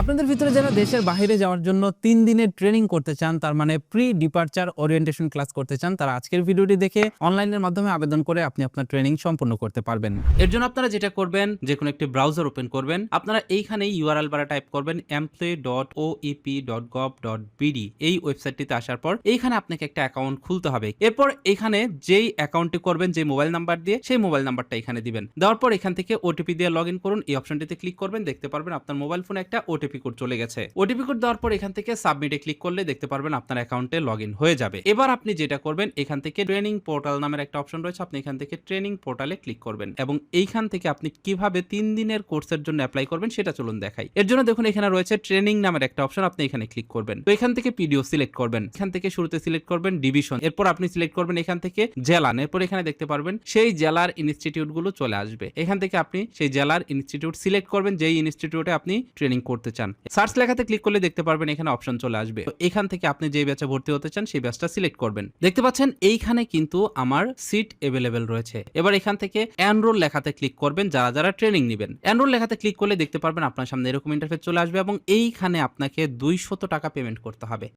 আপনাদের ভিতরে যারা দেশের বাইরে যাওয়ার জন্য তিন দিনের ট্রেনিং করতে চান, তার মানে প্রি ডিপার্চার ওরিয়েন্টেশন ক্লাস করতে চান, তারা আজকের ভিডিওটি দেখে অনলাইনের মাধ্যমে আবেদন করে আপনি আপনার ট্রেনিং সম্পন্ন করতে পারবেন। এর জন্য আপনারা যেটা করবেন যে কোনো একটি ব্রাউজার ওপেন করবেন। আপনারা এইখানে ইউআরএল বারে টাইপ করবেন employee dot O EP dot gov dot BD এই ওয়েবসাইটটিতে আসার পর এইখানে আপনাকে একটা অ্যাকাউন্ট খুলতে হবে। এরপর এখানে যেই অ্যাকাউন্টটি করবেন, যে মোবাইল নাম্বার দিয়ে, সেই মোবাইল নাম্বারটা এখানে দিবেন। দেওয়ার পর এখান থেকে ওটিপি দিয়ে লগ করুন। এই অপশনটিতে ক্লিক করবেন, দেখতে পারবেন আপনার মোবাইল ফোনে একটা ওটিপি কোড চলে গেছে। ওটিপি কোড দেওয়ার পর এখান থেকে সাবমিটে ক্লিক করলে দেখতে পারবেন আপনার অ্যাকাউন্টে লগ হয়ে যাবে। এবার আপনি যেটা করবেন, এখান থেকে ট্রেনিং পোর্টাল নামের একটা অপশন রয়েছে, আপনি এখান থেকে ট্রেনিং পোর্টালে ক্লিক করবেন এবং এইখান থেকে আপনি কীভাবে তিন দিনের কোর্সের জন্য অ্যাপ্লাই করবেন সেটা চলুন দেখাই। এর জন্য দেখুন, এখানে রয়েছে ট্রেনিং নামের একটা অপশন আপনি এখানে ক্লিক করবেন। তো এখান থেকে পিডিও সিলেক্ট করবেন। এখান থেকে শুরুতে সিলেক্ট করবেন ডিভিশন এরপর আপনি সিলেক্ট করবেন এখান থেকে জেলা এরপর এখানে দেখতে পারবেন, সেই জেলার ইনস্টিটিউটগুলো চলে আসবে। এখান থেকে আপনি সেই জেলার ইনস্টিটিউট সিলেক্ট করবেন, যেই ইনস্টিটিউটে আপনি ট্রেনিং করতে চান। সার্চ লেখাতে ক্লিক করলে দেখতে পারবেন এখানে অপশন চলে আসবে। এখান থেকে আপনি যে ব্যাচে ভর্তি হতে চান সেই ব্যাচটা সিলেক্ট করবেন। দেখতে পাচ্ছেন এইখানে কিন্তু আমার সিট এভেলেবেল রয়েছে। এবার এখান থেকে অ্যানরোল লেখাতে ক্লিক করবেন, যারা যারা ট্রেনিং নেবেন। এনরোল লেখাতে ক্লিক করলে দেখতে পারবেন আপনার সামনে এরকম ইন্টারফেস চলে আসবে এবং এইখানে আপনাকে দুইশত টাকা পেমেন্ট করতে হবে।